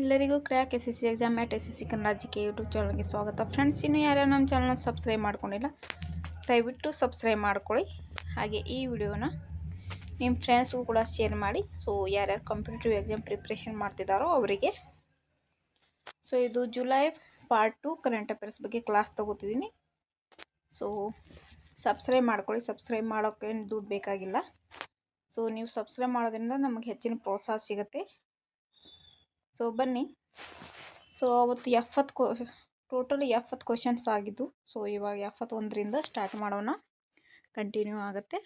ಎಲ್ಲರಿಗೂ crack S S C exam mat S S C Kannada G K YouTube ಚಾನಲ್ಗೆ ಸ್ವಾಗತ. Friends ಇನ್ನು ಯಾರ್ಯಾರು ನಮ್ಮ ಚಾನಲ್ನ ಸಬ್ಸ್ಕ್ರೈಬ್ ಮಾಡ್ಕೊಂಡಿಲ್ಲ, ದಯವಿಟ್ಟು ಸಬ್ಸ್ಕ್ರೈಬ್ ಮಾಡ್ಕೊಳ್ಳಿ. ಹಾಗೆ ಈ ವಿಡಿಯೋನ ನಿಮ್ಮ ಫ್ರೆಂಡ್ಸ್ಗೂ ಕೂಡ ಶೇರ್ ಮಾಡಿ. ಸೊ ಯಾರ್ಯಾರು ಕಾಂಪಿಟೇಟಿವ್ ಎಕ್ಸಾಮ್ ಪ್ರಿಪ್ರೇಷನ್ ಮಾಡ್ತಿದ್ದಾರೋ ಅವರಿಗೆ. ಸೊ ಇದು July part two current affairs ಬಗ್ಗೆ ಕ್ಲಾಸ್ ತೊಗೋತಿದ್ದೀನಿ. ಸೊ ಸಬ್ಸ್ಕ್ರೈಬ್ ಮಾಡ್ಕೊಳ್ಳಿ. ಸಬ್ಸ್ಕ್ರೈಬ್ ಮಾಡೋಕ್ಕೇನು ದುಡ್ಡು ಬೇಕಾಗಿಲ್ಲ. ಸೊ ನೀವು ಸಬ್ಸ್ಕ್ರೈಬ್ ಮಾಡೋದ್ರಿಂದ ನಮಗೆ ಹೆಚ್ಚಿನ ಪ್ರೋತ್ಸಾಹ ಸಿಗುತ್ತೆ. ಸೊ ಬನ್ನಿ. ಸೊ ಅವತ್ತು ಎಪ್ಪತ್ತು ಕೊ ಟೋಟಲಿ ಎಪ್ಪತ್ತು ಕ್ವಶನ್ಸ್ ಆಗಿದ್ದು ಸೊ ಇವಾಗ ಎಪ್ಪತ್ತೊಂದರಿಂದ ಸ್ಟಾರ್ಟ್ ಮಾಡೋಣ. ಕಂಟಿನ್ಯೂ ಆಗುತ್ತೆ.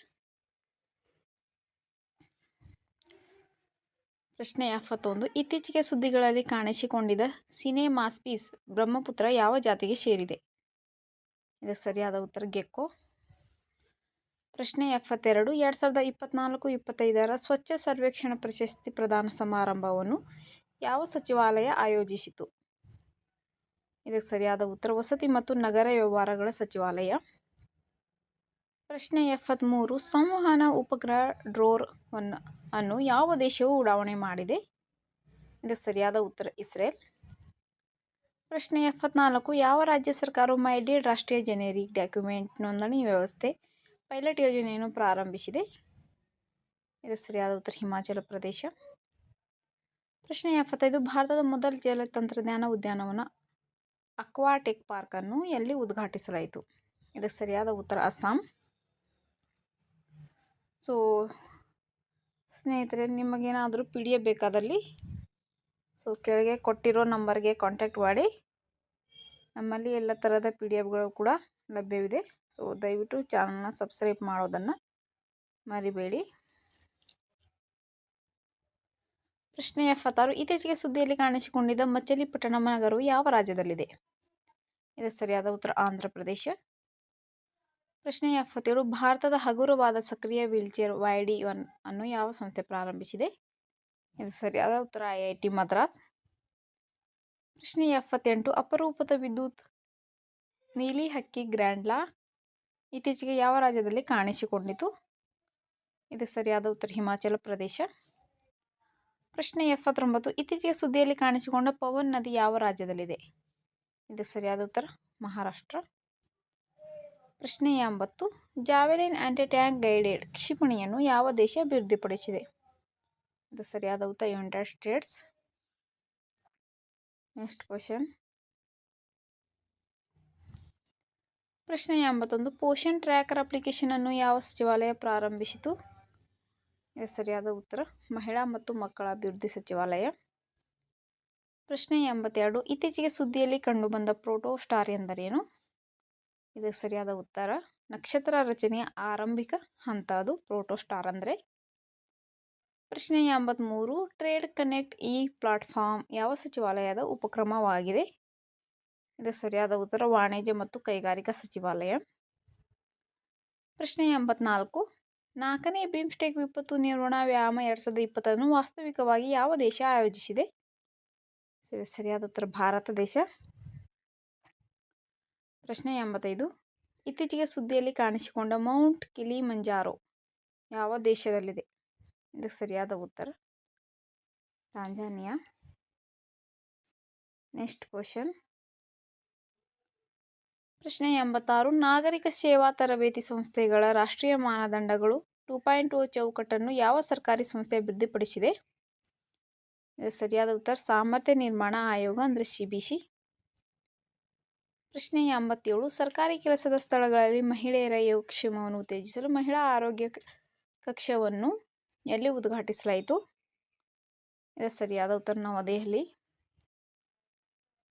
ಪ್ರಶ್ನೆ ಎಪ್ಪತ್ತೊಂದು. ಇತ್ತೀಚೆಗೆ ಸುದ್ದಿಗಳಲ್ಲಿ ಕಾಣಿಸಿಕೊಂಡಿದ್ದ ಸಿನೆ ಮಾಸ್ಪೀಸ್ ಬ್ರಹ್ಮಪುತ್ರ ಯಾವ ಜಾತಿಗೆ ಸೇರಿದೆ? ಇದಕ್ಕೆ ಸರಿಯಾದ ಉತ್ತರ ಗೆಕ್ಕೋ. ಪ್ರಶ್ನೆ ಎಪ್ಪತ್ತೆರಡು. ಎರಡು ಸಾವಿರದ ಇಪ್ಪತ್ನಾಲ್ಕು, ಇಪ್ಪತ್ತೈದರ ಸ್ವಚ್ಛ ಸರ್ವೇಕ್ಷಣ ಪ್ರಶಸ್ತಿ ಪ್ರದಾನ ಸಮಾರಂಭವನ್ನು ಯಾವ ಸಚಿವಾಲಯ ಆಯೋಜಿಸಿತು? ಇದಕ್ಕೆ ಸರಿಯಾದ ಉತ್ತರ, ವಸತಿ ಮತ್ತು ನಗರ ವ್ಯವಹಾರಗಳ ಸಚಿವಾಲಯ. ಪ್ರಶ್ನೆ ಎಪ್ಪತ್ತ್ಮೂರು ಸಂವಹನ ಉಪಗ್ರಹ ಡ್ರೋರ್ ಅನ್ನು ಯಾವ ದೇಶವು ಉಡಾವಣೆ ಮಾಡಿದೆ? ಇದಕ್ಕೆ ಸರಿಯಾದ ಉತ್ತರ, ಇಸ್ರೇಲ್. ಪ್ರಶ್ನೆ ಎಪ್ಪತ್ನಾಲ್ಕು, ಯಾವ ರಾಜ್ಯ ಸರ್ಕಾರವು ಮೈಡಿಡ್ ರಾಷ್ಟ್ರೀಯ ಜೆನೆರಿಕ್ ಡಾಕ್ಯುಮೆಂಟ್ ನೋಂದಣಿ ವ್ಯವಸ್ಥೆ, ಪೈಲಟ್ ಯೋಜನೆಯನ್ನು ಪ್ರಾರಂಭಿಸಿದೆ? ಇದಕ್ಕೆ ಸರಿಯಾದ ಉತ್ತರ, ಹಿಮಾಚಲ ಪ್ರದೇಶ. ಪ್ರಶ್ನೆ ಎಪ್ಪತ್ತೈದು, ಭಾರತದ ಮೊದಲ ಜಲ ತಂತ್ರಜ್ಞಾನ ಉದ್ಯಾನವನ ಅಕ್ವಾಟೆಕ್ ಪಾರ್ಕನ್ನು ಎಲ್ಲಿ ಉದ್ಘಾಟಿಸಲಾಯಿತು? ಇದಕ್ಕೆ ಸರಿಯಾದ ಉತ್ತರ ಅಸ್ಸಾಂ. ಸೊ ಸ್ನೇಹಿತರೆ, ನಿಮಗೇನಾದರೂ ಪಿ ಡಿ ಎಫ್ ಬೇಕಾದಲ್ಲಿ? ಸೊ ಕೆಳಗೆ ಕೊಟ್ಟಿರೋ ನಂಬರ್ಗೆ ಕಾಂಟ್ಯಾಕ್ಟ್ ಮಾಡಿ. ನಮ್ಮಲ್ಲಿ ಎಲ್ಲ ಥರದ ಪಿ ಡಿ ಎಫ್ಗಳು ಕೂಡ ಲಭ್ಯವಿದೆ. ಸೊ ದಯವಿಟ್ಟು ಚಾನಲ್ನ ಸಬ್ಸ್ಕ್ರೈಬ್ ಮಾಡೋದನ್ನು ಮರಿಬೇಡಿ. ಪ್ರಶ್ನೆ ಎಪ್ಪತ್ತಾರು, ಇತ್ತೀಚೆಗೆ ಸುದ್ದಿಯಲ್ಲಿ ಕಾಣಿಸಿಕೊಂಡಿದ್ದ ಮಚ್ಚಲಿಪಟ್ಟಣಮ ನಗರವು ಯಾವ ರಾಜ್ಯದಲ್ಲಿದೆ? ಇದು ಸರಿಯಾದ ಉತ್ತರ, ಆಂಧ್ರ ಪ್ರದೇಶ. ಪ್ರಶ್ನೆ ಎಪ್ಪತ್ತೇಳು, ಭಾರತದ ಹಗುರವಾದ ಸಕ್ರಿಯ ವೀಲ್ಚೇರ್ ವೈ ಡಿ ಒನ್ ಅನ್ನು ಯಾವ ಸಂಸ್ಥೆ ಪ್ರಾರಂಭಿಸಿದೆ? ಇದು ಸರಿಯಾದ ಉತ್ತರ ಐ ಐ ಟಿ ಮದ್ರಾಸ್. ಪ್ರಶ್ನೆ ಎಪ್ಪತ್ತೆಂಟು, ಅಪರೂಪದ ವಿದ್ಯುತ್ ನೀಲಿ ಹಕ್ಕಿ ಗ್ರ್ಯಾಂಡ್ಲಾ ಇತ್ತೀಚೆಗೆ ಯಾವ ರಾಜ್ಯದಲ್ಲಿ ಕಾಣಿಸಿಕೊಂಡಿತು? ಇದು ಸರಿಯಾದ ಉತ್ತರ, ಹಿಮಾಚಲ ಪ್ರದೇಶ. ಪ್ರಶ್ನೆ ಎಪ್ಪತ್ತೊಂಬತ್ತು. ಇತ್ತೀಚೆಗೆ ಸುದ್ದಿಯಲ್ಲಿ ಕಾಣಿಸಿಕೊಂಡ ಪವನ್ ನದಿ ಯಾವ ರಾಜ್ಯದಲ್ಲಿದೆ? ಇದಕ್ಕೆ ಸರಿಯಾದ ಉತ್ತರ? ಮಹಾರಾಷ್ಟ್ರ. ಪ್ರಶ್ನೆ ಎಂಬತ್ತು. ಜಾವೆಲಿನ್ ಆ್ಯಂಟಿ ಟ್ಯಾಂಕ್ ಗೈಡೆಡ್ ಕ್ಷಿಪಣಿಯನ್ನು ಯಾವ ದೇಶ ಅಭಿವೃದ್ಧಿಪಡಿಸಿದೆ? ಇದು ಸರಿಯಾದ ಉತ್ತರ. United States. Next question. ಪ್ರಶ್ನೆ ಎಂಬತ್ತೊಂದು. ಪೋಷನ್ ಟ್ರ್ಯಾಕರ್ ಅಪ್ಲಿಕೇಶನನ್ನು ಯಾವ ಸಚಿವಾಲಯ ಪ್ರಾರಂಭಿಸಿತು? ಸರಿಯಾದ ಉತ್ತರ. ಮಹಿಳಾ ಮತ್ತು ಮಕ್ಕಳ ಅಭಿವೃದ್ಧಿ ಸಚಿವಾಲಯ. ಪ್ರಶ್ನೆ ಎಂಬತ್ತೆರಡು. ಇತ್ತೀಚೆಗೆ ಸುದ್ದಿಯಲ್ಲಿ ಕಂಡುಬಂದ ಪ್ರೋಟೋ ಸ್ಟಾರ್ ಎಂದರೇನು? ಇದಕ್ಕೆ ಸರಿಯಾದ ಉತ್ತರ. ನಕ್ಷತ್ರ ರಚನೆಯ ಆರಂಭಿಕ ಹಂತ ಅದು ಪ್ರೋಟೋ ಸ್ಟಾರ್ ಅಂದರೆ? ಪ್ರಶ್ನೆ ಎಂಬತ್ತ್ಮೂರು ಟ್ರೇಡ್ ಕನೆಕ್ಟ್ ಈ ಪ್ಲಾಟ್ಫಾರ್ಮ್ ಯಾವ ಸಚಿವಾಲಯದ ಉಪಕ್ರಮವಾಗಿದೆ? ಇದಕ್ಕೆ ಸರಿಯಾದ ಉತ್ತರ. ವಾಣಿಜ್ಯ ಮತ್ತು ಕೈಗಾರಿಕಾ ಸಚಿವಾಲಯ. ಪ್ರಶ್ನೆ ಎಂಬತ್ನಾಲ್ಕು. ನಾಲ್ಕನೇ ಬಿಮ್ಸ್ಟೆಕ್ ವಿಪತ್ತು ನಿರ್ವಹಣಾ ವ್ಯಾಯಾಮ ಎರಡು ಸಾವಿರದ ಇಪ್ಪತ್ತನ್ನು ವಾಸ್ತವಿಕವಾಗಿ ಯಾವ ದೇಶ ಆಯೋಜಿಸಿದೆ? ಸರಿಯಾದ ಉತ್ತರ ಭಾರತ ದೇಶ. ಪ್ರಶ್ನೆ ಎಂಬತ್ತೈದು. ಇತ್ತೀಚೆಗೆ ಸುದ್ದಿಯಲ್ಲಿ ಕಾಣಿಸಿಕೊಂಡ ಮೌಂಟ್ ಕಿಲಿ ಮಂಜಾರೋ ಯಾವ ದೇಶದಲ್ಲಿದೆ? ಇದಕ್ಕೆ ಸರಿಯಾದ ಉತ್ತರ, ಟಾಂಜಾನಿಯಾ. ನೆಕ್ಸ್ಟ್ ಕ್ವಶನ್ ಪ್ರಶ್ನೆ ಎಂಬತ್ತಾರು. ನಾಗರಿಕ ಸೇವಾ ತರಬೇತಿ ಸಂಸ್ಥೆಗಳ ರಾಷ್ಟ್ರೀಯ ಮಾನದಂಡಗಳು ಟೂ ಪಾಯಿಂಟ್ ಓ ಚೌಕಟ್ಟನ್ನು ಯಾವ ಸರ್ಕಾರಿ ಸಂಸ್ಥೆ ಅಭಿವೃದ್ಧಿಪಡಿಸಿದೆ? ಸರಿಯಾದ ಉತ್ತರ, ಸಾಮರ್ಥ್ಯ ನಿರ್ಮಾಣ ಆಯೋಗ ಅಂದರೆ ಸಿ ಬಿ ಸಿ. ಪ್ರಶ್ನೆ ಎಂಬತ್ತೇಳು. ಸರ್ಕಾರಿ ಕೆಲಸದ ಸ್ಥಳಗಳಲ್ಲಿ ಮಹಿಳೆಯರ ಯೋಗಕ್ಷೇಮವನ್ನು ಉತ್ತೇಜಿಸಲು ಮಹಿಳಾ ಆರೋಗ್ಯ ಕಕ್ಷವನ್ನು ಎಲ್ಲಿ ಉದ್ಘಾಟಿಸಲಾಯಿತು? ಸರಿಯಾದ ಉತ್ತರ, ನವದೆಹಲಿ.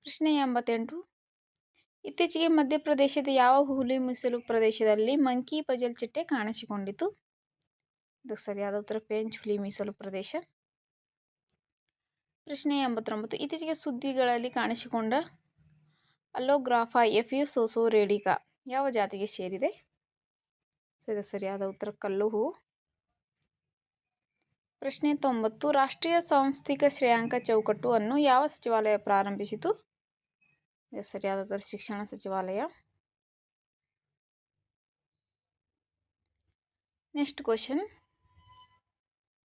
ಪ್ರಶ್ನೆ ಎಂಬತ್ತೆಂಟು. ಇತ್ತೀಚೆಗೆ ಮಧ್ಯಪ್ರದೇಶದ ಯಾವ ಹುಲಿ ಮೀಸಲು ಪ್ರದೇಶದಲ್ಲಿ ಮಂಕಿ ಪಜಲ್ ಚಿಟ್ಟೆ ಕಾಣಿಸಿಕೊಂಡಿತು? ಇದಕ್ಕೆ ಸರಿಯಾದ ಉತ್ತರ, ಪೇಂಚ್ ಹುಲಿ ಮೀಸಲು ಪ್ರದೇಶ. ಪ್ರಶ್ನೆ ಎಂಬತ್ತೊಂಬತ್ತು. ಇತ್ತೀಚೆಗೆ ಸುದ್ದಿಗಳಲ್ಲಿ ಕಾಣಿಸಿಕೊಂಡ ಅಲೋಗ್ರಾಫಾ ಎಫ್ ಯು ಸೋಸೋ ರೇಡಿಕಾ ಯಾವ ಜಾತಿಗೆ ಸೇರಿದೆ? ಸೊ ಇದು ಸರಿಯಾದ ಉತ್ತರ, ಕಲ್ಲು ಹೂ. ಪ್ರಶ್ನೆ ತೊಂಬತ್ತು. ರಾಷ್ಟ್ರೀಯ ಸಾಂಸ್ಥಿಕ ಶ್ರೇಯಾಂಕ ಚೌಕಟ್ಟು ಅನ್ನು ಯಾವ ಸಚಿವಾಲಯ ಪ್ರಾರಂಭಿಸಿತು? ಸರಿಯಾದ ದರ ಶಿಕ್ಷಣ ಸಚಿವಾಲಯ. ನೆಕ್ಸ್ಟ್ ಕ್ವಶನ್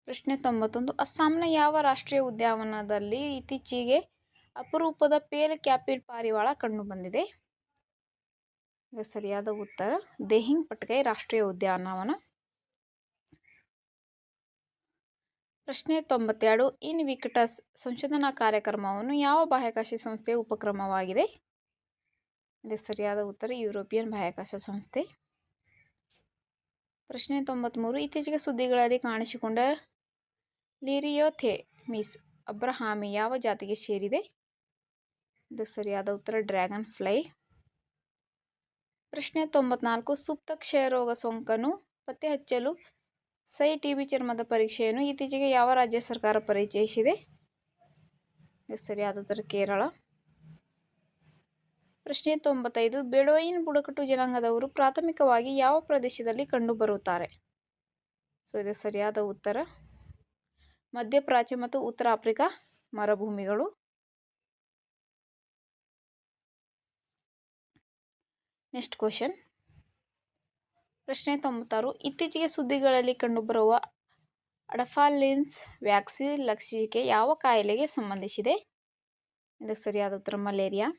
ಪ್ರಶ್ನೆ ತೊಂಬತ್ತೊಂದು. ಅಸ್ಸಾಂನ ಯಾವ ರಾಷ್ಟ್ರೀಯ ಉದ್ಯಾನವನದಲ್ಲಿ ಇತ್ತೀಚೆಗೆ ಅಪರೂಪದ ಪೇಲ್ ಕ್ಯಾಪಿಡ್ ಪಾರಿವಾಳ ಕಂಡುಬಂದಿದೆ ಸರಿಯಾದ ಉತ್ತರ. ದೇಹಿಂಗ್ ಪಟ್ಕೈ ರಾಷ್ಟ್ರೀಯ ಉದ್ಯಾನವನ. ಪ್ರಶ್ನೆ ತೊಂಬತ್ತೆರಡು ಇನ್ ವಿಕಟಸ್ ಸಂಶೋಧನಾ ಕಾರ್ಯಕ್ರಮವನ್ನು ಯಾವ ಬಾಹ್ಯಾಕಾಶ ಸಂಸ್ಥೆಯ ಉಪಕ್ರಮವಾಗಿದೆ? ಇದು ಸರಿಯಾದ ಉತ್ತರ, ಯುರೋಪಿಯನ್ ಬಾಹ್ಯಾಕಾಶ ಸಂಸ್ಥೆ. ಪ್ರಶ್ನೆ ತೊಂಬತ್ತ್ಮೂರು. ಇತ್ತೀಚೆಗೆ ಸುದ್ದಿಗಳಲ್ಲಿ ಕಾಣಿಸಿಕೊಂಡ ಲಿರಿಯೋಥೆ ಮಿಸ್ ಅಬ್ರಹಾಮಿ ಯಾವ ಜಾತಿಗೆ ಸೇರಿದೆ? ಇದು ಸರಿಯಾದ ಉತ್ತರ, ಡ್ರ್ಯಾಗನ್ ಫ್ಲೈ. ಪ್ರಶ್ನೆ ತೊಂಬತ್ನಾಲ್ಕು ಸುಪ್ತ ಕ್ಷಯರೋಗ ಸೋಂಕನ್ನು ಪತ್ತೆ ಹಚ್ಚಲು ಸೈ ಟಿ ಬಿ ಚರ್ಮದ ಪರೀಕ್ಷೆಯನ್ನು ಇತ್ತೀಚೆಗೆ ಯಾವ ರಾಜ್ಯ ಸರ್ಕಾರ ಪರಿಚಯಿಸಿದೆ? ಸರಿ ಸರಿಯಾದ ಉತ್ತರ ಕೇರಳ. ಪ್ರಶ್ನೆ ತೊಂಬತ್ತೈದು, ಬೆಡೋಯಿನ್ ಬುಡಕಟ್ಟು ಜನಾಂಗದವರು ಪ್ರಾಥಮಿಕವಾಗಿ ಯಾವ ಪ್ರದೇಶದಲ್ಲಿ ಕಂಡುಬರುತ್ತಾರೆ? ಸೊ, ಇದು ಸರಿಯಾದ ಉತ್ತರ. ಮಧ್ಯಪ್ರಾಚ್ಯ ಮತ್ತು ಉತ್ತರ ಆಫ್ರಿಕಾ ಮರುಭೂಮಿಗಳು. Next question. ಪ್ರಶ್ನೆ ತೊಂಬತ್ತಾರು. ಇತ್ತೀಚೆಗೆ ಸುದ್ದಿಗಳಲ್ಲಿ ಕಂಡುಬರುವ ಅಡಫಾಲಿನ್ಸ್ ವ್ಯಾಕ್ಸಿನ್ ಲಕ್ಷಿಕೆ ಯಾವ ಕಾಯಿಲೆಗೆ ಸಂಬಂಧಿಸಿದೆ? ಇದಕ್ಕೆ ಸರಿಯಾದ ಉತ್ತರ, ಮಲೇರಿಯಾ.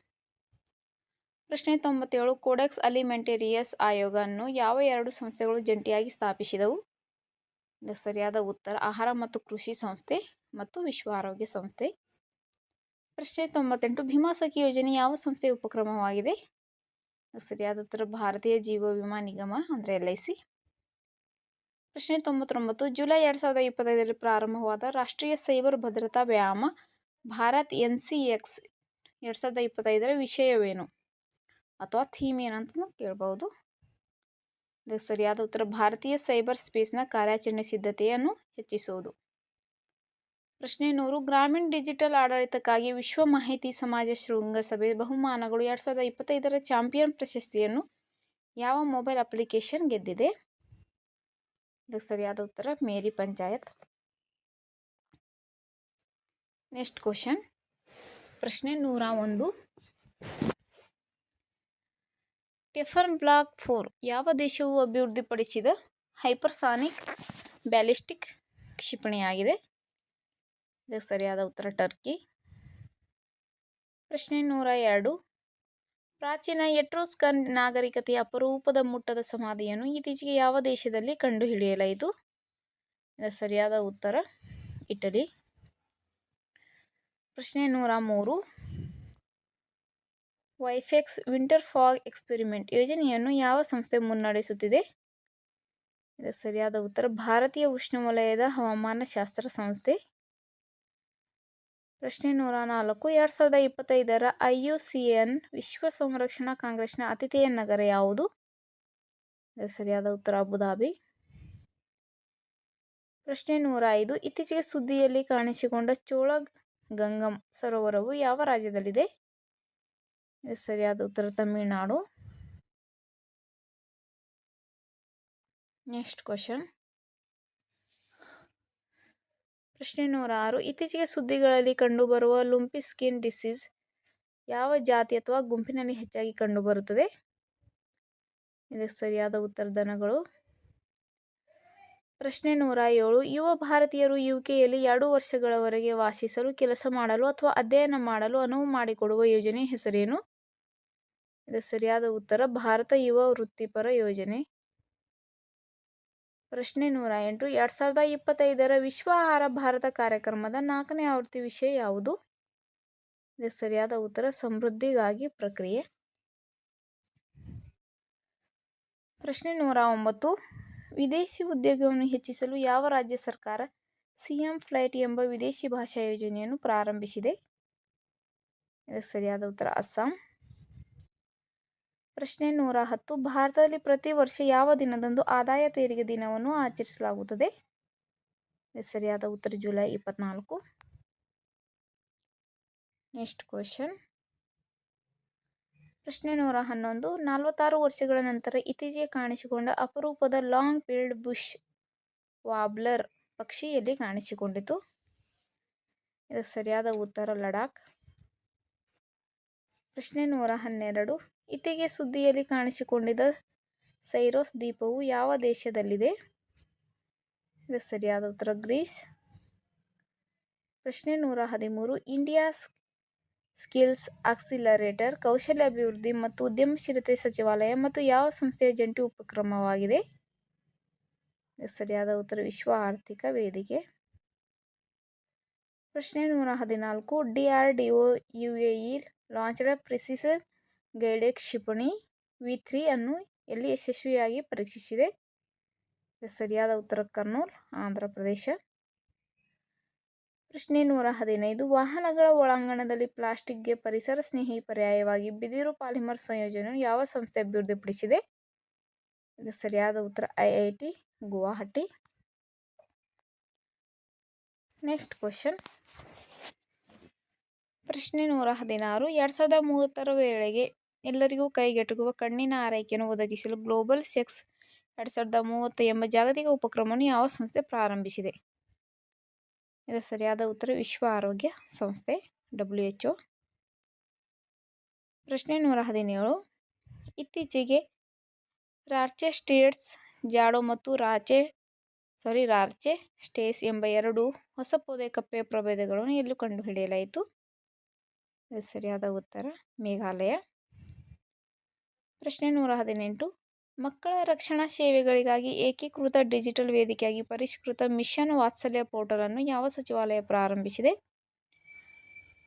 ಪ್ರಶ್ನೆ ತೊಂಬತ್ತೇಳು. ಕೋಡೆಕ್ಸ್ ಅಲಿಮೆಂಟೇರಿಯಸ್ ಆಯೋಗ ಅನ್ನು ಯಾವ ಎರಡು ಸಂಸ್ಥೆಗಳು ಜಂಟಿಯಾಗಿ ಸ್ಥಾಪಿಸಿದವು? ಇದಕ್ಕೆ ಸರಿಯಾದ ಉತ್ತರ, ಆಹಾರ ಮತ್ತು ಕೃಷಿ ಸಂಸ್ಥೆ ಮತ್ತು ವಿಶ್ವ ಆರೋಗ್ಯ ಸಂಸ್ಥೆ. ಪ್ರಶ್ನೆ ತೊಂಬತ್ತೆಂಟು. ಭೀಮಾಸಖಿ ಯೋಜನೆ ಯಾವ ಸಂಸ್ಥೆಯ ಉಪಕ್ರಮವಾಗಿದೆ? ಸರಿಯಾದ ಉತ್ತರ ಭಾರತೀಯ ಜೀವ ವಿಮಾ ನಿಗಮ ಅಂದರೆ ಎಲ್ ಐ ಸಿ. ಪ್ರಶ್ನೆ ತೊಂಬತ್ತೊಂಬತ್ತು, ಜುಲೈ ಎರಡು ಸಾವಿರದ ಇಪ್ಪತ್ತೈದರಲ್ಲಿ ಪ್ರಾರಂಭವಾದ ರಾಷ್ಟ್ರೀಯ ಸೈಬರ್ ಭದ್ರತಾ ವ್ಯಾಯಾಮ ಭಾರತ್ ಎನ್ ಸಿ ಎಕ್ಸ್ ಎರಡು ಸಾವಿರದ ಇಪ್ಪತ್ತೈದರ ವಿಷಯವೇನು? ಅಥವಾ ಥೀಮ್ ಏನಂತ ಕೇಳ್ಬೋದು ಇದಕ್ಕೆ ಸರಿಯಾದ ಉತ್ತರ ಭಾರತೀಯ ಸೈಬರ್ ಸ್ಪೇಸ್ನ ಕಾರ್ಯಾಚರಣೆ ಸಿದ್ಧತೆಯನ್ನು ಹೆಚ್ಚಿಸುವುದು. ಪ್ರಶ್ನೆ ನೂರು. ಗ್ರಾಮೀಣ ಡಿಜಿಟಲ್ ಆಡಳಿತಕ್ಕಾಗಿ ವಿಶ್ವ ಮಾಹಿತಿ ಸಮಾಜ ಶೃಂಗಸಭೆ ಬಹುಮಾನಗಳು ಎರಡು ಸಾವಿರದ ಇಪ್ಪತ್ತೈದರ ಚಾಂಪಿಯನ್ ಪ್ರಶಸ್ತಿಯನ್ನು ಯಾವ ಮೊಬೈಲ್ ಅಪ್ಲಿಕೇಶನ್ ಗೆದ್ದಿದೆ? ಇದಕ್ಕೆ ಸರಿಯಾದ ಉತ್ತರ, ಮೇರಿ ಪಂಚಾಯತ್. Next question. ಪ್ರಶ್ನೆ ನೂರ ಒಂದು. ಟೆಫರ್ನ್ ಬ್ಲಾಕ್ ಫೋರ್ ಯಾವ ದೇಶವು ಅಭಿವೃದ್ಧಿಪಡಿಸಿದ ಹೈಪರ್ಸಾನಿಕ್ ಬ್ಯಾಲಿಸ್ಟಿಕ್ ಕ್ಷಿಪಣಿಯಾಗಿದೆ? ಇದಕ್ಕೆ ಸರಿಯಾದ ಉತ್ತರ ಟರ್ಕಿ. ಪ್ರಶ್ನೆ ನೂರ ಎರಡು. ಪ್ರಾಚೀನ ಎಟ್ರೋಸ್ಕನ್ ನಾಗರಿಕತೆಯ ಅಪರೂಪದ ಮುಟ್ಟದ ಸಮಾಧಿಯನ್ನು ಇತ್ತೀಚೆಗೆ ಯಾವ ದೇಶದಲ್ಲಿ ಕಂಡುಹಿಡಿಯಲಾಯಿತು? ಇದಕ್ಕೆ ಸರಿಯಾದ ಉತ್ತರ, ಇಟಲಿ. ಪ್ರಶ್ನೆ ನೂರ ಮೂರು. ವೈಫೆಕ್ಸ್ ವಿಂಟರ್ ಫಾಗ್ ಎಕ್ಸ್ಪೆರಿಮೆಂಟ್ ಯೋಜನೆಯನ್ನು ಯಾವ ಸಂಸ್ಥೆ ಮುನ್ನಡೆಸುತ್ತಿದೆ? ಇದಕ್ಕೆ ಸರಿಯಾದ ಉತ್ತರ, ಭಾರತೀಯ ಉಷ್ಣವಲಯದ ಹವಾಮಾನ ಶಾಸ್ತ್ರ ಸಂಸ್ಥೆ. ಪ್ರಶ್ನೆ ನೂರ ನಾಲ್ಕು. ಎರಡು ಸಾವಿರದ ಇಪ್ಪತ್ತೈದರ ಐ ಯು ಸಿ ಎನ್ ವಿಶ್ವ ಸಂರಕ್ಷಣಾ ಕಾಂಗ್ರೆಸ್ನ ಅತಿಥೇಯ ನಗರ ಯಾವುದು? ಸರಿಯಾದ ಉತ್ತರ ಅಬುಧಾಬಿ ಪ್ರಶ್ನೆ ನೂರ ಐದು. ಇತ್ತೀಚೆಗೆ ಸುದ್ದಿಯಲ್ಲಿ ಕಾಣಿಸಿಕೊಂಡ ಚೋಳ ಗಂಗಂ ಸರೋವರವು ಯಾವ ರಾಜ್ಯದಲ್ಲಿದೆ? ಸರಿಯಾದ ಉತ್ತರ ತಮಿಳುನಾಡು. Next question. ಪ್ರಶ್ನೆ ನೂರ ಆರು ಇತ್ತೀಚೆಗೆ ಸುದ್ದಿಗಳಲ್ಲಿ ಕಂಡುಬರುವ ಲುಂಪಿ ಸ್ಕಿನ್ ಡಿಸೀಸ್ ಯಾವ ಜಾತಿ ಅಥವಾ ಗುಂಪಿನಲ್ಲಿ ಹೆಚ್ಚಾಗಿ ಕಂಡುಬರುತ್ತದೆ? ಇದಕ್ಕೆ ಸರಿಯಾದ ಉತ್ತರ ದನಗಳು ಪ್ರಶ್ನೆ ನೂರ ಏಳು ಯುವ ಭಾರತೀಯರು ಯು ಕೆಯಲ್ಲಿ ಎರಡು ವರ್ಷಗಳವರೆಗೆ ವಾಸಿಸಲು, ಕೆಲಸ ಮಾಡಲು ಅಥವಾ ಅಧ್ಯಯನ ಮಾಡಲು ಅನುವು ಮಾಡಿಕೊಡುವ ಯೋಜನೆ ಹೆಸರೇನು? ಇದಕ್ಕೆ ಸರಿಯಾದ ಉತ್ತರ, ಭಾರತ ಯುವ ವೃತ್ತಿಪರ ಯೋಜನೆ. ಪ್ರಶ್ನೆ ನೂರ ಎಂಟು. ಎರಡು ಸಾವಿರದ ಇಪ್ಪತ್ತೈದರ ವಿಶ್ವ ಆಹಾರ ಭಾರತ ಕಾರ್ಯಕ್ರಮದ ನಾಲ್ಕನೇ ಆವೃತ್ತಿ ವಿಷಯ ಯಾವುದು? ಇದಕ್ಕೆ ಸರಿಯಾದ ಉತ್ತರ, ಸಮೃದ್ಧಿಗಾಗಿ ಪ್ರಕ್ರಿಯೆ. ಪ್ರಶ್ನೆ ನೂರ ಒಂಬತ್ತು. ವಿದೇಶಿ ಉದ್ಯೋಗವನ್ನು ಹೆಚ್ಚಿಸಲು ಯಾವ ರಾಜ್ಯ ಸರ್ಕಾರ ಸಿ ಎಂ ಫ್ಲೈಟ್ ಎಂಬ ವಿದೇಶಿ ಭಾಷಾ ಯೋಜನೆಯನ್ನು ಪ್ರಾರಂಭಿಸಿದೆ? ಇದಕ್ಕೆ ಸರಿಯಾದ ಉತ್ತರ, ಅಸ್ಸಾಂ. ಪ್ರಶ್ನೆ ನೂರ ಹತ್ತು. ಭಾರತದಲ್ಲಿ ಪ್ರತಿ ವರ್ಷ ಯಾವ ದಿನದಂದು ಆದಾಯ ತೆರಿಗೆ ದಿನವನ್ನು ಆಚರಿಸಲಾಗುತ್ತದೆ? ಸರಿಯಾದ ಉತ್ತರ ಜುಲೈ ಇಪ್ಪತ್ನಾಲ್ಕು. Next question. ಪ್ರಶ್ನೆ ನೂರ ಹನ್ನೊಂದು. ನಲವತ್ತಾರು ವರ್ಷಗಳ ನಂತರ ಇತ್ತೀಚೆಗೆ ಕಾಣಿಸಿಕೊಂಡ ಅಪರೂಪದ ಲಾಂಗ್ ಪೀಲ್ಡ್ ಬುಷ್ ವಾಬ್ಲರ್ ಪಕ್ಷಿ ಎಲ್ಲಿ ಕಾಣಿಸಿಕೊಂಡಿತು. ಇದಕ್ಕೆ ಸರಿಯಾದ ಉತ್ತರ ಲಡಾಖ್. ಪ್ರಶ್ನೆ ನೂರ ಹನ್ನೆರಡು. ಇತ್ತೀಚೆಗೆ ಸುದ್ದಿಯಲ್ಲಿ ಕಾಣಿಸಿಕೊಂಡಿದ್ದ ಸೈರೋಸ್ ದ್ವೀಪವು ಯಾವ ದೇಶದಲ್ಲಿದೆ? ಸರಿಯಾದ ಉತ್ತರ, ಗ್ರೀಸ್. ಪ್ರಶ್ನೆ ನೂರ ಹದಿಮೂರು, ಇಂಡಿಯಾ ಸ್ಕಿಲ್ಸ್ ಆಕ್ಸಿಲರೇಟರ್, ಕೌಶಲ್ಯ ಅಭಿವೃದ್ಧಿ ಮತ್ತು ಉದ್ಯಮಶೀಲತೆ ಸಚಿವಾಲಯ ಮತ್ತು ಯಾವ ಸಂಸ್ಥೆಯ ಜಂಟಿ ಉಪಕ್ರಮವಾಗಿದೆ? ಸರಿಯಾದ ಉತ್ತರ, ವಿಶ್ವ ಆರ್ಥಿಕ ವೇದಿಕೆ. ಪ್ರಶ್ನೆ ನೂರ ಹದಿನಾಲ್ಕು, D R D O, U A E, launched precision guided ಕ್ಷಿಪಣಿ ವಿ ತ್ರೀ ಅನ್ನು ಎಲ್ಲಿ ಯಶಸ್ವಿಯಾಗಿ ಪರೀಕ್ಷಿಸಿದೆ? ಸರಿಯಾದ ಉತ್ತರ ಕರ್ನೂಲ್, ಆಂಧ್ರ ಪ್ರದೇಶ. ಪ್ರಶ್ನೆ ನೂರ ಹದಿನೈದು. ವಾಹನಗಳ ಒಳಾಂಗಣದಲ್ಲಿ ಪ್ಲಾಸ್ಟಿಕ್ಗೆ ಪರಿಸರ ಸ್ನೇಹಿ ಪರ್ಯಾಯವಾಗಿ ಬಿದಿರು ಪಾಲಿಮರ್ ಸಂಯೋಜನೆಯನ್ನು ಯಾವ ಸಂಸ್ಥೆ ಅಭಿವೃದ್ಧಿಪಡಿಸಿದೆ? ಇದು ಸರಿಯಾದ ಉತ್ತರ I I T Guwahati. Next question. ಪ್ರಶ್ನೆ ನೂರ ಹದಿನಾರು. ಎರಡು ಸಾವಿರದ ಮೂವತ್ತರ ವೇಳೆಗೆ ಎಲ್ಲರಿಗೂ ಕೈಗೆಟುಕುವ ಕಣ್ಣಿನ ಆರೈಕೆಯನ್ನು ಒದಗಿಸಲು ಗ್ಲೋಬಲ್ ಸೆಕ್ಸ್ ಎರಡು ಸಾವಿರದ ಮೂವತ್ತು ಎಂಬ ಜಾಗತಿಕ ಉಪಕ್ರಮವನ್ನು ಯಾವ ಸಂಸ್ಥೆ ಪ್ರಾರಂಭಿಸಿದೆ? ಇದು ಸರಿಯಾದ ಉತ್ತರ, ವಿಶ್ವ ಆರೋಗ್ಯ ಸಂಸ್ಥೆ ಡಬ್ಲ್ಯೂ ಎಚ್ ಒ ಪ್ರಶ್ನೆ ನೂರ ಹದಿನೇಳು. ಇತ್ತೀಚೆಗೆ ರಾರ್ಚೆ ಸ್ಟೇಟ್ಸ್, ಜಾಡೋ ಮತ್ತು ರಾಚೆ ಸಾರಿ ರಾರ್ಚೆ ಸ್ಟೇಸ್ ಎಂಬ ಎರಡು ಹೊಸ ಪೊದೆ ಕಪ್ಪೆ ಪ್ರಭೇದಗಳನ್ನು ಎಲ್ಲೂ ಕಂಡುಹಿಡಿಯಲಾಯಿತು. ಸರಿಯಾದ ಉತ್ತರ, ಮೇಘಾಲಯ. ಪ್ರಶ್ನೆ ನೂರ ಹದಿನೆಂಟು. ಮಕ್ಕಳ ರಕ್ಷಣಾ ಸೇವೆಗಳಿಗಾಗಿ ಏಕೀಕೃತ ಡಿಜಿಟಲ್ ವೇದಿಕೆಯಾಗಿ ಪರಿಷ್ಕೃತ ಮಿಷನ್ ವಾತ್ಸಲ್ಯ ಪೋರ್ಟಲನ್ನು ಯಾವ ಸಚಿವಾಲಯ ಪ್ರಾರಂಭಿಸಿದೆ?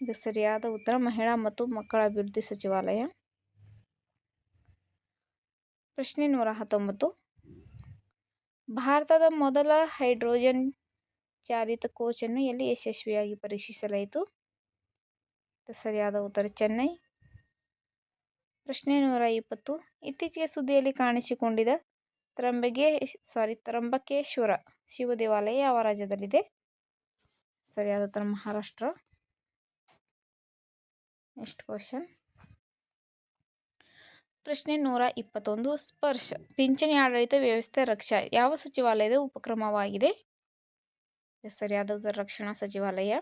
ಇದು ಸರಿಯಾದ ಉತ್ತರ, ಮಹಿಳಾ ಮತ್ತು ಮಕ್ಕಳ ಅಭಿವೃದ್ಧಿ ಸಚಿವಾಲಯ. ಪ್ರಶ್ನೆ ನೂರ ಹತ್ತೊಂಬತ್ತು. ಭಾರತದ ಮೊದಲ ಹೈಡ್ರೋಜನ್ ಚಾಲಿತ ಕೋಚನ್ನು ಎಲ್ಲಿ ಯಶಸ್ವಿಯಾಗಿ ಪರೀಕ್ಷಿಸಲಾಯಿತು? ಸರಿಯಾದ ಉತ್ತರ, ಚೆನ್ನೈ. ಪ್ರಶ್ನೆ ನೂರ ಇಪ್ಪತ್ತು. ಇತ್ತೀಚೆಗೆ ಸುದ್ದಿಯಲ್ಲಿ ಕಾಣಿಸಿಕೊಂಡಿದ್ದ ತ್ರಂಬಗೆ, ಸಾರಿ, ತ್ರಂಬಕೇಶ್ವರ ಶಿವ ದೇವಾಲಯ ಯಾವ ರಾಜ್ಯದಲ್ಲಿದೆ? ಸರಿಯಾದ ಉತ್ತರ ಮಹಾರಾಷ್ಟ್ರ. ನೆಕ್ಸ್ಟ್ ಕ್ವಶನ್ ಪ್ರಶ್ನೆ ನೂರ ಇಪ್ಪತ್ತೊಂದು, ಸ್ಪರ್ಶ. ಪಿಂಚಣಿ ಆಡಳಿತ ವ್ಯವಸ್ಥೆ ರಕ್ಷಾ. ಯಾವ ಸಚಿವಾಲಯದ ಉಪಕ್ರಮವಾಗಿದೆ? ಸರಿ ಸರಿಯಾದ ಉತ್ತರ ರಕ್ಷಣಾ ಸಚಿವಾಲಯ.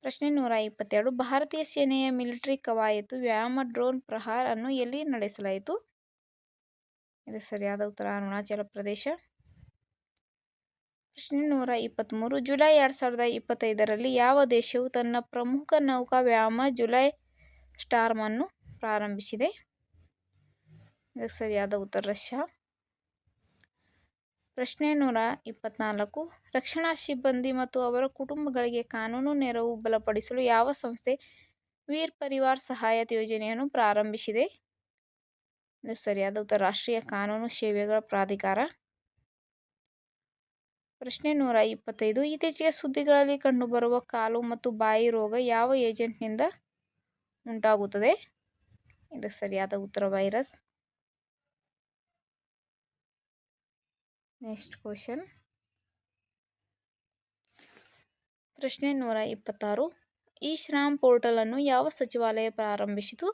ಪ್ರಶ್ನೆ ನೂರ ಇಪ್ಪತ್ತೆರಡು. ಭಾರತೀಯ ಸೇನೆಯ ಮಿಲಿಟರಿ ಕವಾಯತು ವ್ಯಾಯಾಮ ಡ್ರೋನ್ ಪ್ರಹಾರ ಅನ್ನು ಎಲ್ಲಿ ನಡೆಸಲಾಯಿತು? ಇದು ಸರಿಯಾದ ಉತ್ತರ, ಅರುಣಾಚಲ ಪ್ರದೇಶ. ಪ್ರಶ್ನೆ ನೂರ ಇಪ್ಪತ್ತ್ಮೂರು ಜುಲೈ ಎರಡು ಸಾವಿರದ ಇಪ್ಪತ್ತೈದರಲ್ಲಿ ಯಾವ ದೇಶವು ತನ್ನ ಪ್ರಮುಖ ನೌಕಾ ವ್ಯಾಯಾಮ ಜುಲೈ ಸ್ಟಾರ್ಮನ್ನು ಪ್ರಾರಂಭಿಸಿದೆ? ಇದಕ್ಕೆ ಸರಿಯಾದ ಉತ್ತರ, ರಷ್ಯಾ. ಪ್ರಶ್ನೆ ನೂರ ಇಪ್ಪತ್ನಾಲ್ಕು. ರಕ್ಷಣಾ ಸಿಬ್ಬಂದಿ ಮತ್ತು ಅವರ ಕುಟುಂಬಗಳಿಗೆ ಕಾನೂನು ನೆರವು ಬಲಪಡಿಸಲು ಯಾವ ಸಂಸ್ಥೆ ವೀರ್ ಪರಿವಾರ್ ಸಹಾಯತ ಯೋಜನೆಯನ್ನು ಪ್ರಾರಂಭಿಸಿದೆ? ಸರಿಯಾದ ಉತ್ತರ. ರಾಷ್ಟ್ರೀಯ ಕಾನೂನು ಸೇವೆಗಳ ಪ್ರಾಧಿಕಾರ. ಪ್ರಶ್ನೆ ನೂರ ಇಪ್ಪತ್ತೈದು. ಇತ್ತೀಚೆಗೆ ಸುದ್ದಿಗಳಲ್ಲಿ ಕಂಡುಬರುವ ಕಾಲು ಮತ್ತು ಬಾಯಿ ರೋಗ ಯಾವ ಏಜೆಂಟ್ನಿಂದ ಉಂಟಾಗುತ್ತದೆ? ಇದು ಸರಿಯಾದ ಉತ್ತರ. ವೈರಸ್. ನೆಕ್ಸ್ಟ್ ಕ್ವಶನ್ ಪ್ರಶ್ನೆ ನೂರ ಇಪ್ಪತ್ತಾರು. ಈ ಶ್ರಾಮ್ ಪೋರ್ಟಲನ್ನು ಯಾವ ಸಚಿವಾಲಯ ಪ್ರಾರಂಭಿಸಿತು?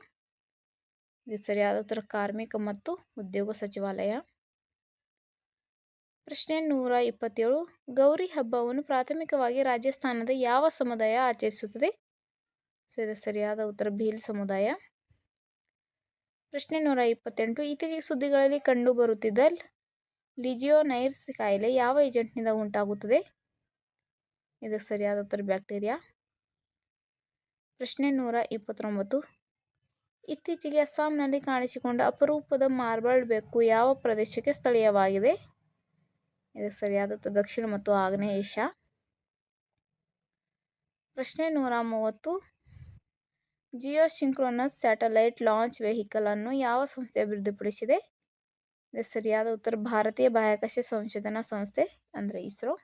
ಇದು ಸರಿಯಾದ ಉತ್ತರ, ಕಾರ್ಮಿಕ ಮತ್ತು ಉದ್ಯೋಗ ಸಚಿವಾಲಯ. ಪ್ರಶ್ನೆ ನೂರ ಇಪ್ಪತ್ತೇಳು. ಗೌರಿ ಹಬ್ಬವನ್ನು ಪ್ರಾಥಮಿಕವಾಗಿ ರಾಜಸ್ಥಾನದ ಯಾವ ಸಮುದಾಯ ಆಚರಿಸುತ್ತದೆ? ಸೊ, ಇದು ಸರಿಯಾದ ಉತ್ತರ, ಭೀಲ್ ಸಮುದಾಯ. ಪ್ರಶ್ನೆ ನೂರ ಇಪ್ಪತ್ತೆಂಟು. ಇತ್ತೀಚೆಗೆ ಸುದ್ದಿಗಳಲ್ಲಿ ಕಂಡುಬರುತ್ತಿದ್ದ ಲಿಜಿಯೋನೈರ್ಸ್ ಕಾಯಿಲೆ ಯಾವ ಏಜೆಂಟ್ನಿಂದ ಉಂಟಾಗುತ್ತದೆ? ಇದಕ್ಕೆ ಸರಿಯಾದ ಉತ್ತರ ಬ್ಯಾಕ್ಟೀರಿಯಾ. ಪ್ರಶ್ನೆ ನೂರ ಇಪ್ಪತ್ತೊಂಬತ್ತು. ಇತ್ತೀಚೆಗೆ ಅಸ್ಸಾಂನಲ್ಲಿ ಕಾಣಿಸಿಕೊಂಡ ಅಪರೂಪದ ಮಾರ್ಬಲ್ ಬೆಕ್ಕು ಯಾವ ಪ್ರದೇಶಕ್ಕೆ ಸ್ಥಳೀಯವಾಗಿದೆ? ಇದಕ್ಕೆ ಸರಿಯಾದ ಉತ್ತರ ದಕ್ಷಿಣ ಮತ್ತು ಆಗ್ನೇಯ ಏಷ್ಯಾ. ಪ್ರಶ್ನೆ ನೂರ ಮೂವತ್ತು. Geosynchronous satellite launch vehicle ಅನ್ನು ಯಾವ ಸಂಸ್ಥೆ ಅಭಿವೃದ್ಧಿಪಡಿಸಿದೆ? ಸರಿಯಾದ ಉತ್ತರ ಭಾರತೀಯ ಬಾಹ್ಯಾಕಾಶ ಸಂಶೋಧನಾ ಸಂಸ್ಥೆ, ಅಂದರೆ ಇಸ್ರೋ.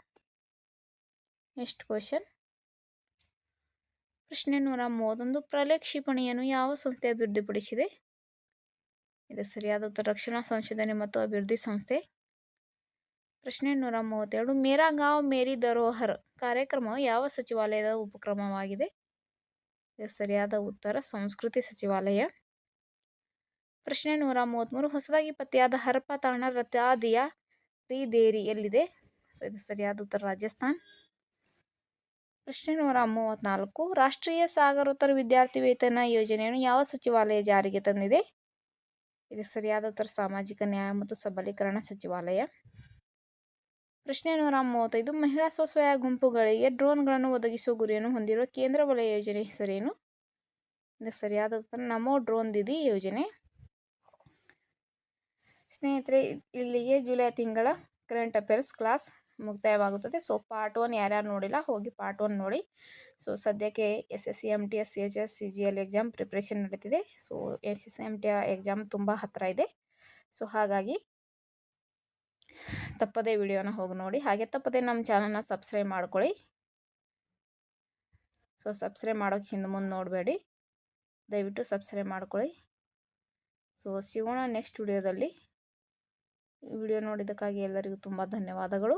Next question. ಪ್ರಶ್ನೆ ನೂರ ಮೂವತ್ತೊಂದು ಪ್ರಲಯ ಕ್ಷಿಪಣಿಯನ್ನು ಯಾವ ಸಂಸ್ಥೆ ಅಭಿವೃದ್ಧಿಪಡಿಸಿದೆ? ಇದು ಸರಿಯಾದ ಉತ್ತರ ರಕ್ಷಣಾ ಸಂಶೋಧನೆ ಮತ್ತು ಅಭಿವೃದ್ಧಿ ಸಂಸ್ಥೆ. ಪ್ರಶ್ನೆ ನೂರ ಮೂವತ್ತೆರಡು, ಮೇರಾ ಗಾಂವ್ ಮೇರಿ ಧರೋಹರ್ ಕಾರ್ಯಕ್ರಮವು ಯಾವ ಸಚಿವಾಲಯದ ಉಪಕ್ರಮವಾಗಿದೆ? ಇದು ಸರಿಯಾದ ಉತ್ತರ ಸಂಸ್ಕೃತಿ ಸಚಿವಾಲಯ. ಪ್ರಶ್ನೆ ನೂರ ಮೂವತ್ತ್ಮೂರು ಹೊಸದಾಗಿ ಪತ್ತೆಯಾದ ಹರಪ್ಪ ತಾಣ ರತಾದಿಯ ರೀದೇರಿ ಎಲ್ಲಿದೆ? ಸೊ, ಇದು ಸರಿಯಾದ ಉತ್ತರ ರಾಜಸ್ಥಾನ್. ಪ್ರಶ್ನೆ ನೂರ ಮೂವತ್ತ್ನಾಲ್ಕು ರಾಷ್ಟ್ರೀಯ ಸಾಗರೋತ್ತರ ವಿದ್ಯಾರ್ಥಿ ವೇತನ ಯೋಜನೆಯನ್ನು ಯಾವ ಸಚಿವಾಲಯ ಜಾರಿಗೆ ತಂದಿದೆ? ಇದು ಸರಿಯಾದ ಉತ್ತರ ಸಾಮಾಜಿಕ ನ್ಯಾಯ ಮತ್ತು ಸಬಲೀಕರಣ ಸಚಿವಾಲಯ. ಪ್ರಶ್ನೆ ನೂರ ಮೂವತ್ತೈದು. ಮಹಿಳಾ ಸ್ವಸಹಾಯ ಗುಂಪುಗಳಿಗೆ ಡ್ರೋನ್ಗಳನ್ನು ಒದಗಿಸುವ ಗುರಿಯನ್ನು ಹೊಂದಿರುವ ಕೇಂದ್ರ ವಲಯ ಯೋಜನೆ ಹೆಸರೇನು? ಇದು ಸರಿಯಾದ ಉತ್ತರ. ನಮೋ ಡ್ರೋನ್ ದಿದಿ ಯೋಜನೆ. ಸ್ನೇಹಿತರೆ, ಇಲ್ಲಿಗೆ ಜುಲೈ ತಿಂಗಳ ಕರೆಂಟ್ ಅಫೇರ್ಸ್ ಕ್ಲಾಸ್ ಮುಕ್ತಾಯವಾಗುತ್ತದೆ. ಸೊ ಪಾರ್ಟ್ ಒನ್ ಯಾರ್ಯಾರು ನೋಡಿಲ್ಲ, ಹೋಗಿ ಪಾರ್ಟ್ ಒನ್ ನೋಡಿ. ಸೊ ಸದ್ಯಕ್ಕೆ S S C M T S C H S C G L exam preparation ನಡೀತಿದೆ. So S S M T exam ತುಂಬ ಹತ್ತಿರ ಇದೆ. ಸೊ ಹಾಗಾಗಿ ತಪ್ಪದೇ ವಿಡಿಯೋನ ಹೋಗಿ ನೋಡಿ. ಹಾಗೆ ತಪ್ಪದೇ ನಮ್ಮ ಚಾನಲ್ನ ಸಬ್ಸ್ಕ್ರೈಬ್ ಮಾಡ್ಕೊಳ್ಳಿ. ಸೊ ಸಬ್ಸ್ಕ್ರೈಬ್ ಮಾಡೋಕ್ಕೆ ಹಿಂದೆ ಮುಂದೆ ನೋಡಬೇಡಿ. ದಯವಿಟ್ಟು ಸಬ್ಸ್ಕ್ರೈಬ್ ಮಾಡ್ಕೊಳ್ಳಿ. ಸೊ ಸಿಗೋಣ ನೆಕ್ಸ್ಟ್ ವಿಡಿಯೋದಲ್ಲಿ ವಿಡಿಯೋ ನೋಡಿದ್ದಕ್ಕಾಗಿ ಎಲ್ಲರಿಗೂ ತುಂಬ ಧನ್ಯವಾದಗಳು.